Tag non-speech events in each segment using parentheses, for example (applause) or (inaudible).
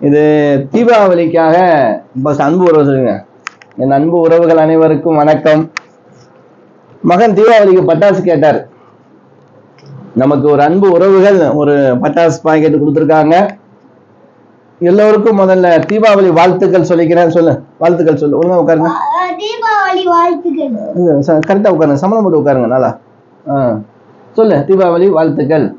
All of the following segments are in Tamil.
இது தீபாவளிக்காக அன்பு உறவு சொல்லுங்க. என் அன்பு உறவுகள் அனைவருக்கும் வணக்கம். மகன் தீபாவளிக்கு பட்டாசு கேட்டார். நமக்கு ஒரு அன்பு உறவுகள் ஒரு பட்டாசு பாக்கெட் கொடுத்துருக்காங்க. எல்லோருக்கும் முதல்ல தீபாவளி வாழ்த்துக்கள் சொல்லிக்கிறேன் சொல்லு. வாழ்த்துக்கள் சொல்லு. ஒழுங்கா உட்காருங்க. தீபாவளி வாழ்த்துக்கள். கரெக்டாக உட்காருங்க. சமணம் போட்டு உட்காருங்க நல்லா. ஆ. சொல்லு தீபாவளி வாழ்த்துக்கள்.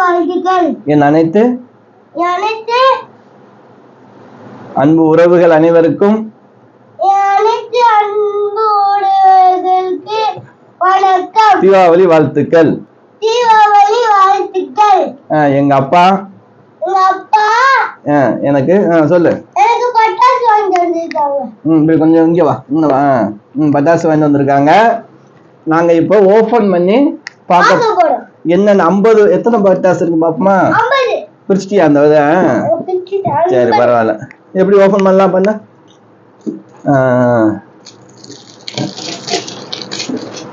வாழ்த்துக்கள். என் அனைத்து அனைத்து அன்பு உறவுகள் அனைவருக்கும் அனைத்து அன்போடுகளுக்கு வணக்கம். தீபாவளி வாழ்த்துக்கள். தீபாவளி வாழ்த்துக்கள். எங்க அப்பா? அப்பா? எனக்கு சொல்லு. ம் கொஞ்சம் இங்கே வா. இங்க வா. ம் பட்டாசு வாங்கி வந்திருக்காங்க. நாங்க இப்போ ஓபன் பண்ணி பார்க்க என்னென்ன ஐம்பது எத்தனை பட்டாசு இருக்கு பாப்போமா? பிரிச்சிட்டியா அந்த சரி பரவாயில்ல. எப்படி ஓபன் பண்ணலாம் பண்ண?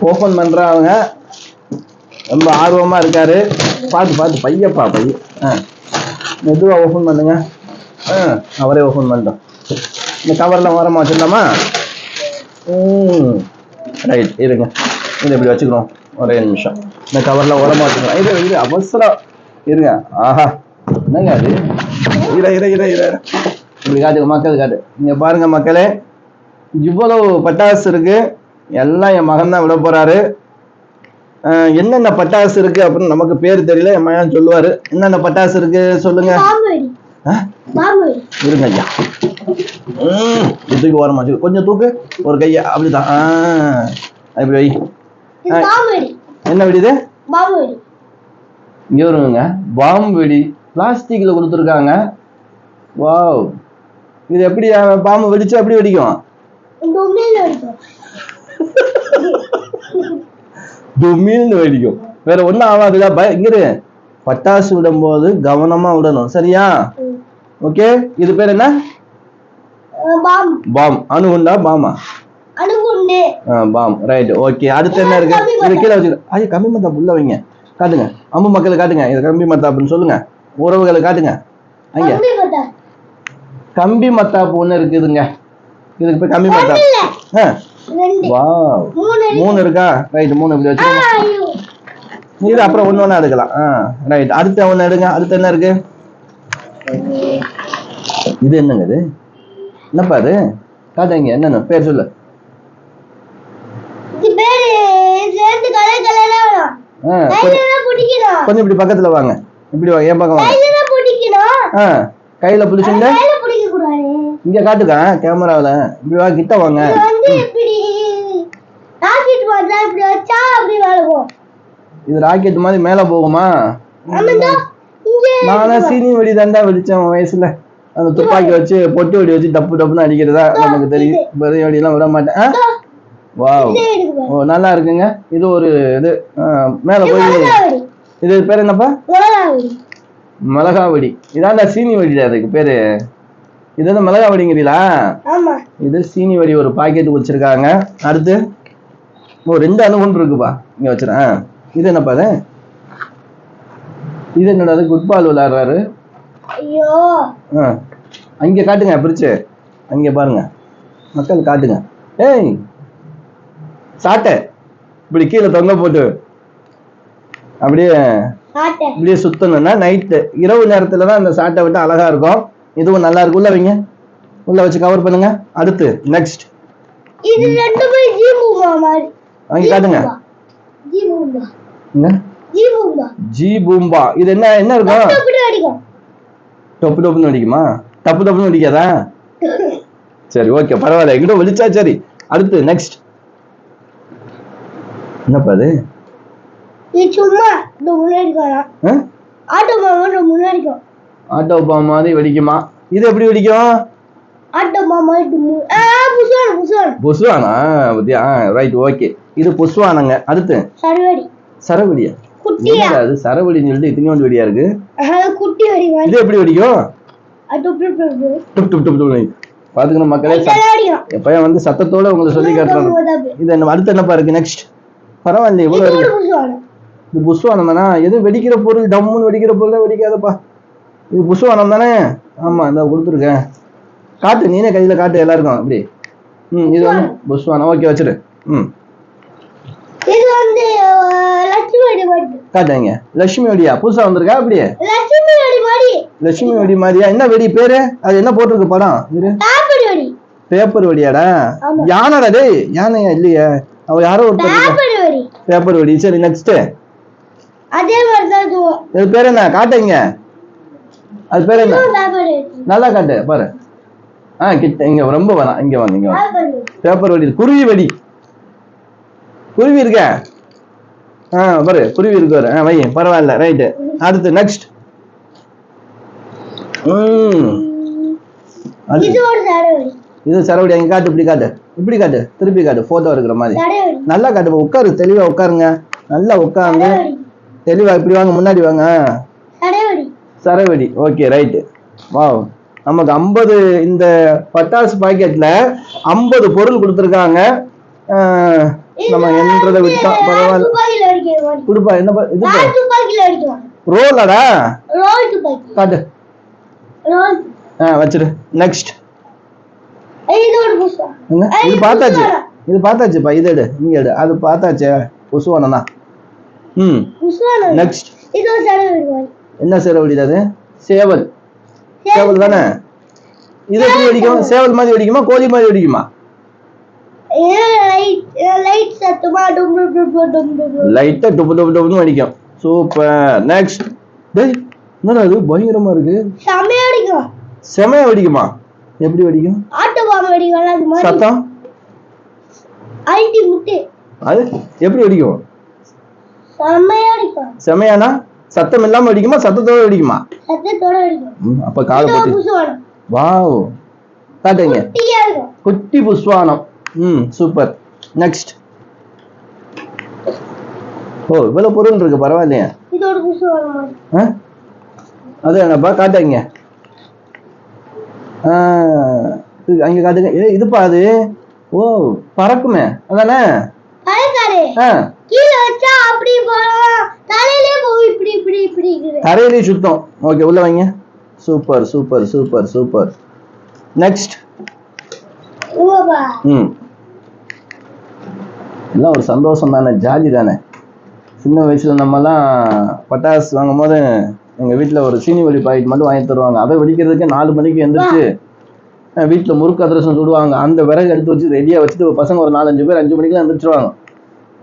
ஓபன் பண்றவங்க ரொம்ப ஆர்வமா இருக்காரு. பார்த்து பார்த்து பையப்பா பைய. ஆ. மெதுவா ஓபன் பண்ணுங்க. ஆ அவரே ஓபன் பண்ணிட்டோம் இந்த கவர்லாம் ஓரமா வச்சிடலாமா? ம். ரைட் இருங்க. இது இப்படி வச்சுக்கிறோம்? ஒரே நிமிஷம். இந்த கவர்லாம் ஓரமா வச்சுக்கிறோம் இது இது அவசரம் இருங்க. ஆஹா. என்னங்க அது? இர இர இர இர. இப்படி காட்டுங்க மக்கள் காட்டு. இங்க பாருங்க மக்களே. இவ்வளவு பட்டாசு இருக்கு. எல்லாம் என் மகன் தான் விட போறாரு. அஹ் என்னென்ன பட்டாசு இருக்கு அப்படின்னு நமக்கு பேர் தெரியல. என் மகன் சொல்லுவாரு. என்னென்ன பட்டாசு இருக்கு சொல்லுங்க. இருங்க ஐயா. இதுக்கு ஓரமா. கொஞ்சம் தூக்கு. ஒரு கையை அப்படிதான். ஆ அப்படி வை. வெடி என்ன வெடி. இங்க வருங்க. பாம்பு வெடி. பிளாஸ்டிக்ல கொடுத்துருக்காங்க. வாவ். இது எப்படி பாம்பு வெடிச்சா எப்படி வெடிக்கும்? உண்மையில வெடிக்கும். வேற ஒண்ணும் ஆகாதுடா பய இங்க இரு. பட்டாசு விடும்போது கவனமா விடணும். சரியா. ஓகே. இது பேர் என்ன? பாம்பு. பாம் அணுகுண்டா? பாமா பாம். ரைட் ஓகே அடுத்து என்ன இருக்கு? இது கீழே வச்சுக்க. ஐயோ கம்பி மத்தாப்பு உள்ள வைங்க. காட்டுங்க. அம்பு மக்களுக்கு காட்டுங்க. இது கம்பி மத்தாப்புன்னு சொல்லுங்க. உறவுகளை காட்டுங்க. அங்க கம்பி மத்தாப்பு ஒண்ணு இருக்குதுங்க. இதுக்கு கம்பி மத்தாப்பு ஆ. வாவ். மூணு இருக்கா. ரைட் மூணு இப்படி வச்சுக்கோங்க. இது அப்புறம் ஒண்ணு ஒண்ணா எடுக்கலாம். ஆ. ரைட் அடுத்து ஒண்ணு எடுங்க. அடுத்து என்ன இருக்கு? இது என்னங்க இது? என்னப்பா இது? காட்டுங்க. என்னன்னு? பேர் சொல்லு இது பேரு இது ரெண்டு கலர் கலரா வரும் ஆ கையில கொஞ்சம் இப்படி பக்கத்துல வாங்க. இப்படி வாங்க என் பக்கம் வாங்க. ஆ கையில பிடிச்சிங்க இங்க காட்டுக்கா கேமராவில். இப்படி வா கிட்ட வாங்க. இது ராக்கெட் மாதிரி மேல போகுமா? ஆமாண்டா இங்க நானே சீனி வெடி தாண்டா வெடிச்சேன் வயசுல. அந்த துப்பாக்கி வச்சு பொட்டு வெடி வச்சு டப்பு டப்புன்னு அடிக்கிறதா? நமக்கு தெரியும். பெரிய வெடியெல்லாம் விட மாட்டேன். வாவ். ஓ நல்லா இருக்குங்க. இது ஒரு இது மேல போய் இது பேர் என்னப்பா? மிளகாவடி. மிளகா வெடி இதாண்டா சீனி வெடிடா அதுக்கு பேரு. இது என்ன மிளகா வெடிங்கிறீங்களா இது சீனி வெடி ஒரு பாக்கெட் வச்சிருக்காங்க. அடுத்து ஓ ரெண்டு அணுகுண்டு இருக்குப்பா. இங்க வச்சிருக்கேன் ஆ, இது என்னப்பா இது இது என்னடா அது? குட் பால் விளையாடுறாரு. ஐயோ. ஆ. அங்கே காட்டுங்க பிரிச்சு. அங்கே பாருங்க. மக்கள் காட்டுங்க. ஏய் சாட்டை. இப்படி கீழே தொங்க போட்டு அப்படியே இப்படியே சுத்தணும்னா நைட்டு இரவு நேரத்துல தான் இந்த சாட்டை விட்டு அழகா இருக்கும். இதுவும் நல்லா இருக்கு உள்ள வைங்க. உள்ள வச்சு கவர் பண்ணுங்க. அடுத்து நெக்ஸ்ட் இது ரெண்டுமே ஜீ பூம்பா மாதிரி. அங்கே காட்டுங்க. ஜீ பூம்பா இங்க ஜீ பூம்பா ஜி பூம்பா. இது என்ன என்ன இருக்கும்? அடிக்கும். டொப்பு டொப்புன்னு அடிக்குமா? தப்பு தப்புன்னு அடிக்காதா? (laughs) சரி ஓகே பரவாயில்ல. எங்கிட்ட வெளிச்சா சரி. அடுத்து நெக்ஸ்ட் என்னப்பா அது? இது சும்மா இந்த முன்னாடி? ஆட்டோ இந்த முன்னாடி ஆட்டோ பாம் மாதிரி வெடிக்குமா? இது எப்படி வெடிக்கும்? ஆட்டோ மாமா இது மு- ஆ புசுவான புசுவான புஸ்வானா பத்தியா? ரைட் ஓகே இது புஸ்வானங்க அடுத்து? சரவடி. சரவெடியா? அது? சரவெடின்னு சொல்லிட்டு இத்தனை வெடியா இருக்கு? குட்டி வடி மாதிரி. இது எப்படி வெடிக்கும். டுப் டுப் டுப் டுப். பாத்துக்கணும் மக்களே பையன் வந்து சத்தத்தோட உங்களுக்கு சொல்லி அப்படி. இது என்ன அடுத்து என்னப்பா இருக்கு? நெக்ஸ்ட் பரவாயில்ல இது இருக்கு. இது புஷ்வானம் தானே? எதுவும் வெடிக்கிற பொருள் டம்முன்னு வெடிக்கிற பொருள் வெடிக்காதப்பா. இது புஷ்வானம் தானே? ஆமா இந்த கொடுத்துருக்கேன். காட்டு நீனே கையில காட்டு எல்லாருக்கும் அப்படி ம் இது வந்து புஷ்வானம் ஓகே வச்சிரு. ம். இது வந்து காட்டுங்க லட்சுமி வெடியா புதுசா வந்திருக்கா அப்படியே? லட்சுமி வெடி மாதிரியா என்ன வெடி பேரு? அது என்ன போட்டிருக்கு படம்? பேப்பர் வெடி. பேப்பர் வெடியாடா. யானைடா டேய். யானையா இல்லையே. அவ யாரோ ஒருத்தர். பேப்பர் வெடி சரி நெக்ஸ்ட் அதே மாதிரி தான் இது பேர் என்ன? காட்டுங்க அது பேர் என்ன? நல்லா காட்டு பாரு. ஆ கிட்ட இங்க ரொம்ப வேணாம். இங்க வாங்க இங்க பேப்பர் வெடி குருவி வெடி. குருவி இருக்க? ஆ பாரு குருவி இருக்கு ஆ வை பரவாயில்ல. ரைட்டு அடுத்து நெக்ஸ்ட் ம். இது சரவடி அங்க காட்டு இப்படி காட்டு. இப்படி காட்டு திருப்பி காட்டு போட்டோ இருக்கிற மாதிரி. நல்லா காட்டு உட்காரு தெளிவா உட்காருங்க. நல்லா உட்காருங்க. தெளிவா இப்படி வாங்க முன்னாடி வாங்க சரவெடி ஓகே ரைட்டு வாவ் நமக்கு ஐம்பது இந்த பட்டாசு பாக்கெட்ல ஐம்பது பொருள் கொடுத்துருக்காங்க. நம்ம என்றதை விட்டா பரவாயில்ல. கொடுப்பா என்ன இது ரோலடா காட்டு. ஆ வச்சிரு. நெக்ஸ்ட் இது பார்த்தாச்சு. இது பார்த்தாச்சுப்பா. இது எடு. இங்க எடு. அது பார்த்தாச்சே. தான் ம். நெக்ஸ்ட் என்ன சேவல் அது? சேவல். சேவல். தானே? இது எப்படி வெடிக்கும்? சேவல் மாதிரி வெடிக்குமா? கோழி மாதிரி வெடிக்குமா. லைட்டா டுப்பு டுப்பு டுப்புன்னு வெடிக்கும். சூப்பர் நெக்ஸ்ட் டேய் என்னடா இது? பயங்கரமா இருக்கு. செம்மையா வெடிக்கும்? செமையா வெடிக்குமா? எப்படி வெடிக்கும்? ஆட்டோ பாம்பு வெடிக்கும் அது மாதிரி. சத்தம்? அழுத்தி முட்டு. அது எப்படி வெடிக்கும்? செம்மையா வெடிக்கும். செமையானா சத்தம் இல்லாம வெடிக்குமா? சத்தத்தோட வெடிக்குமா? சத்தத்தோட வெடிக்கும். அப்ப ஒரு பட்டி வாவ். காட்டுங்க. குட்டி புஷ்வானம் ம் சூப்பர். நெக்ஸ்ட் ஓ இவ்வளவு பொருள் இருக்கு பரவாயில்லையா. இது ஒரு புஷ்பம் மாதிரி ஆ? அது என்னப்பா காட்டுங்க. அங்க காட்டுங்க. ஏ இதுப்பா அது. ஓ பறக்குமே. அதானே? தரையிலேயே சுத்தம். ஓகே உள்ள வைங்க. Super super super super. Next ம். எல்லாம் ஒரு சந்தோஷம் தானே. ஜாலி தானே. சின்ன வயசுல நம்மலாம் பட்டாசு வாங்கும் போது எங்க வீட்டில் ஒரு சீனி வெடி பாக்கெட் மட்டும் வாங்கி தருவாங்க. அதை வெடிக்கிறதுக்கு நாலு மணிக்கு எந்திரிச்சு வீட்டில் முறுக்கு அதிரசம் சுடுவாங்க. அந்த விறகு எடுத்து வச்சு ரெடியா வச்சுட்டு பசங்க ஒரு நாலஞ்சு பேர் அஞ்சு மணிக்கு எந்திரிச்சிருவாங்க.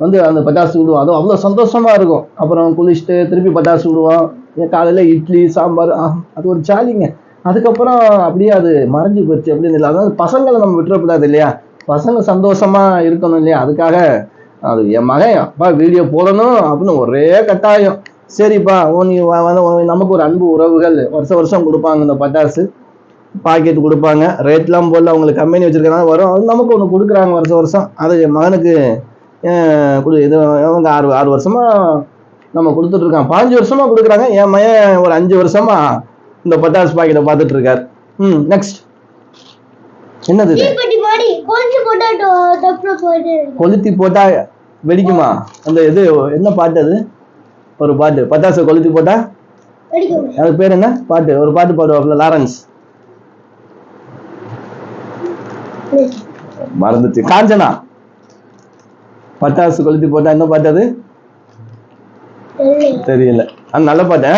வந்து அந்த பட்டாசு விடுவோம் அதுவும் அவ்வளோ சந்தோஷமா இருக்கும். அப்புறம் குளிச்சுட்டு திருப்பி பட்டாசு விடுவோம் ஏன் காலையில இட்லி சாம்பார் அது ஒரு ஜாலிங்க. அதுக்கப்புறம் அப்படியே அது மறைஞ்சு போச்சு. அப்படின்னு இல்லை அதாவது பசங்களை நம்ம விட்டுறக்கூடாது இல்லையா? பசங்க சந்தோஷமா இருக்கணும் இல்லையா? அதுக்காக அது என் மகன் அப்பா வீடியோ போடணும் அப்படின்னு ஒரே கட்டாயம். சரிப்பா நீ வந்து நமக்கு ஒரு அன்பு உறவுகள் வருஷம் வருஷம் கொடுப்பாங்க இந்த பட்டாசு. பாக்கெட் கொடுப்பாங்க ரேட்லாம் போடல அவங்களுக்கு கம்பெனி வச்சிருக்கனால வரும். அது நமக்கு ஒன்று கொடுக்குறாங்க வருஷம் வருஷம். அது என் மகனுக்கு கொடு இது அவங்க ஆறு ஆறு வருஷமா நம்ம கொடுத்துட்டு இருக்கோம் பாஞ்சு வருஷமா கொடுக்குறாங்க. என் மகன் ஒரு அஞ்சு வருஷமா இந்த பட்டாசு பாக்கெட்டை பார்த்துட்டு இருக்காரு ம் நெக்ஸ்ட் என்னது. கொளுத்தி போட்டா வெடிக்குமா? அந்த இது என்ன பாட்டு அது? ஒரு பாட்டு. பட்டாசு கொளுத்தி போட்டா? வெடிக்கும் அது பேர் என்ன? பாட்டு. ஒரு பாட்டு பாடுவாப்ல லாரன்ஸ். மறந்துச்சு. காஞ்சனா. பட்டாசு கொளுத்தி போட்டா என்ன பாட்டு அது? தெரியல. அது நல்ல பாட்டு?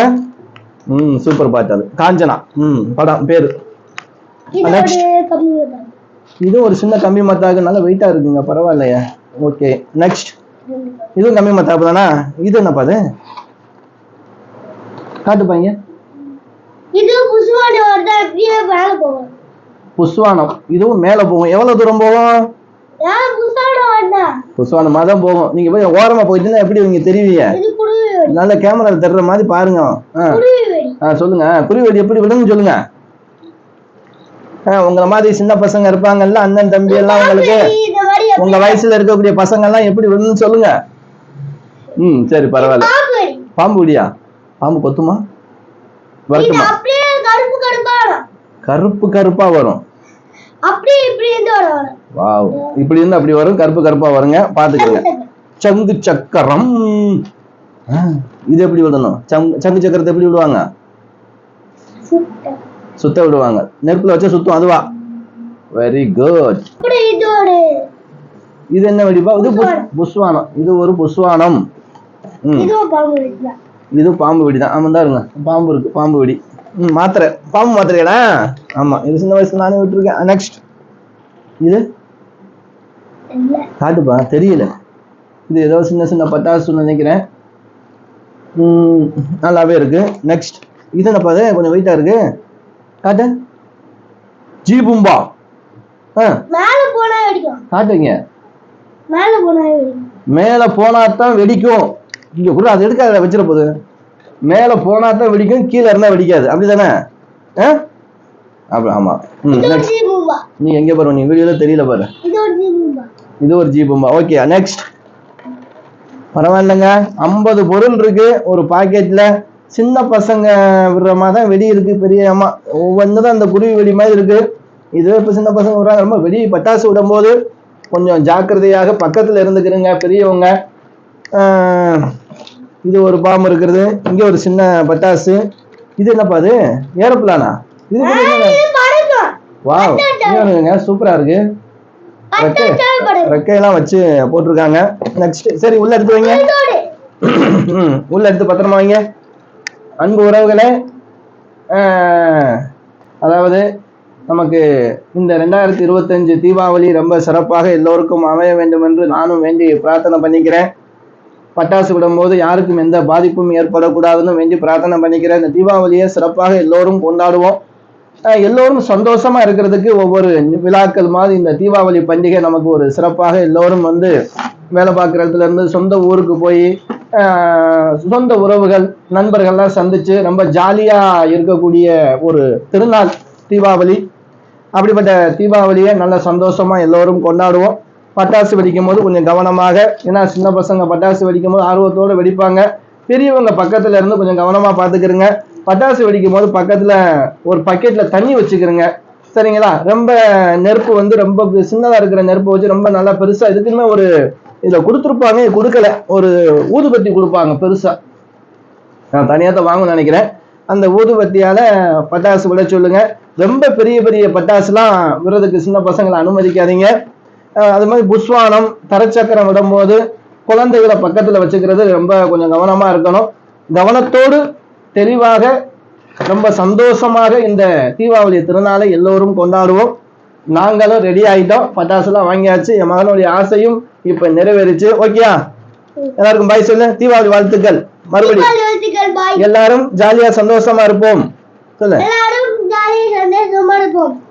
ம் சூப்பர் பாட்டு அது. காஞ்சனா. ம் படம் பேரு. இது. ஒரு கம்மி சின்ன கம்பி மத்தாக்கு. நல்ல வெயிட்டா இருக்குங்க. பரவாயில்லையே. Okay next. இதுவும் கம்மி மத்தாப்பு தானா? இது என்னப்பா அது? காட்டுப்பாங்க புஷ்வானம். இதுவும் மேல போகும். எவ்வளவு தூரம் போகும்? புஷ்வானமா தான் போகும். நீங்க போய் ஓரமா போயிட்டுன்னா எப்படி நீங்க வெடி. நல்ல கேமரால தர்ற மாதிரி பாருங்க. ஆ. சொல்லுங்க. குருவெடி எப்படி விடுன்னு சொல்லுங்க. உங்களை மாதிரி சின்ன பசங்க இருப்பாங்கல்ல அண்ணன் தம்பி எல்லாம் உங்களுக்கு உங்க வயசுல இருக்கக்கூடிய பசங்க எல்லாம் எப்படி விடணும்னு சொல்லுங்க. ம் சரி பரவாயில்ல. பாம்பு. வெடி பாம்பு விடியா? பாம்பு கொத்துமா? வரட்டுமா கருப்பு கருப்பா வரும். கருப்பு கருப்பா வரும். அப்படியே இப்படி இருந்து வரும் வரும். ஆ, இது எப்படி விடணும்? சங் சங்கு சக்கரத்தை எப்படி விடுவாங்க? சுத்த. விடுவாங்க. நெருப்புல வச்சா சுத்தம் அதுவா? வெரி குட் இப்படி இது என்ன வெடிப்பா? இது புஸ்வானம் இது ஒரு புஸ்வானம் ம். இதுவும் பாம்பு வெடிதான் இது பாம்பு வெடி தான் ஆமாம் தான் இருங்க. பாம்பு இருக்கு. பாம்பு வெடி. ம் மாத்திரை. பாம்பு மாத்திரைகளா ஆமா. இது சின்ன வயசுல நானே விட்டுருக்கேன். நெக்ஸ்ட் இது? காட்டுப்பா. தெரியல. இது ஏதோ சின்ன சின்ன பட்டாசுன்னு நினைக்கிறேன். நல்லாவே இருக்கு. நெக்ஸ்ட் இது என்னப்பா இது? கொஞ்சம் வெயிட்டா இருக்கு. காட்டு. ஜீபும்பா ஆ. காட்டுங்க. மேல போனா வெடிக்கும் மேலே போனா தான் வெடிக்கும். இங்க கூட அது எடுக்காத வச்சிட போகுது? மேலே போனா தான் வெடிக்கும் கீழே இருந்தா வெடிக்காது. அப்படிதானே? அப்படி ஆமா. நீ எங்கே பாரு நீ வீடியோல தெரியல பாரு. இது ஒரு ஜீபும்பா ஓகே நெக்ஸ்ட் பரவாயில்லைங்க. ஐம்பது பொருள் இருக்கு. ஒரு பாக்கெட்ல சின்ன பசங்க விடுற மாதிரி தான் வெடி இருக்கு பெரிய அம்மா. ஒவ்வொன்று தான் அந்த குருவி வெடி மாதிரி இருக்கு. இதுவே இப்போ சின்ன பசங்க விடுறாங்க. ரொம்ப வெடி பட்டாசு விடும்போது கொஞ்சம் ஜாக்கிரதையாக பக்கத்தில் இருந்துக்கிறங்க பெரியவங்க. இது ஒரு பாம்பு இருக்கிறது இங்கே ஒரு சின்ன பட்டாசு. இது என்னப்பா அது? ஏரோப்ளானா? இது கூட என்னங்க? இது பறக்கும் வாவ் சூப்பரா இருக்கு. ரெக்கை ரெக்கையெல்லாம் வச்சு போட்டிருக்காங்க. நெக்ஸ்ட் சரி உள்ள எடுத்து வைங்க. உள்ள எடுத்து பத்திரமா வைங்க. அன்பு உறவுகளே அதாவது நமக்கு இந்த ரெண்டாயிரத்தி இருபத்தஞ்சு தீபாவளி ரொம்ப சிறப்பாக எல்லோருக்கும் அமைய வேண்டும் என்று நானும் வேண்டி பிரார்த்தனை பண்ணிக்கிறேன். பட்டாசு விடும்போது யாருக்கும் எந்த பாதிப்பும் ஏற்படக்கூடாதுன்னு வேண்டி பிரார்த்தனை பண்ணிக்கிறேன். இந்த தீபாவளியை சிறப்பாக எல்லோரும் கொண்டாடுவோம். எல்லோரும் சந்தோஷமா இருக்கிறதுக்கு ஒவ்வொரு விழாக்கள் மாதிரி இந்த தீபாவளி பண்டிகை நமக்கு ஒரு சிறப்பாக எல்லோரும் வந்து வேலை பார்க்குற இடத்துல இருந்து சொந்த ஊருக்கு போய் சொந்த உறவுகள் நண்பர்கள்லாம் சந்திச்சு ரொம்ப ஜாலியா இருக்கக்கூடிய ஒரு திருநாள் தீபாவளி. அப்படிப்பட்ட தீபாவளியை நல்ல சந்தோஷமாக எல்லோரும் கொண்டாடுவோம். பட்டாசு வெடிக்கும் போது கொஞ்சம் கவனமாக. ஏன்னா சின்ன பசங்க பட்டாசு வெடிக்கும் போது ஆர்வத்தோட வெடிப்பாங்க. பெரியவங்க பக்கத்தில் இருந்து கொஞ்சம் கவனமாக பார்த்துக்கிறங்க பட்டாசு வெடிக்கும் போது பக்கத்தில் ஒரு பக்கெட்டில் தண்ணி வச்சுக்கிறங்க சரிங்களா? ரொம்ப நெருப்பு வந்து ரொம்ப சின்னதாக இருக்கிற நெருப்பு வச்சு ரொம்ப நல்லா பெருசாக இதுக்குமே ஒரு இதில் கொடுத்துருப்பாங்க. கொடுக்கல. ஒரு ஊதுபத்தி கொடுப்பாங்க பெருசாக நான் தனியாக தான் வாங்கணும்னு நினைக்கிறேன். அந்த ஊதுபத்தியால பட்டாசு விட சொல்லுங்க. ரொம்ப பெரிய பெரிய பட்டாசுலாம் விடுறதுக்கு சின்ன பசங்களை அனுமதிக்காதீங்க. அது மாதிரி புஷ்வானம் தரச்சக்கரம் விடும்போது குழந்தைகளை பக்கத்துல வச்சுக்கிறது ரொம்ப கொஞ்சம் கவனமா இருக்கணும். கவனத்தோடு தெளிவாக ரொம்ப சந்தோஷமாக இந்த தீபாவளி திருநாளை எல்லோரும் கொண்டாடுவோம். நாங்களும் ரெடி ஆயிட்டோம். பட்டாசுலாம் வாங்கியாச்சு. என் மகனுடைய ஆசையும் இப்ப நிறைவேறிச்சு. ஓகேயா எல்லாருக்கும் பாய் சொல்லு. தீபாவளி வாழ்த்துக்கள். மறுபடியும் எல்லாரும் ஜாலியா சந்தோஷமா இருப்போம். சொல்லு. எல்லாரும் ஜாலியா சந்தோஷமா இருப்போம்.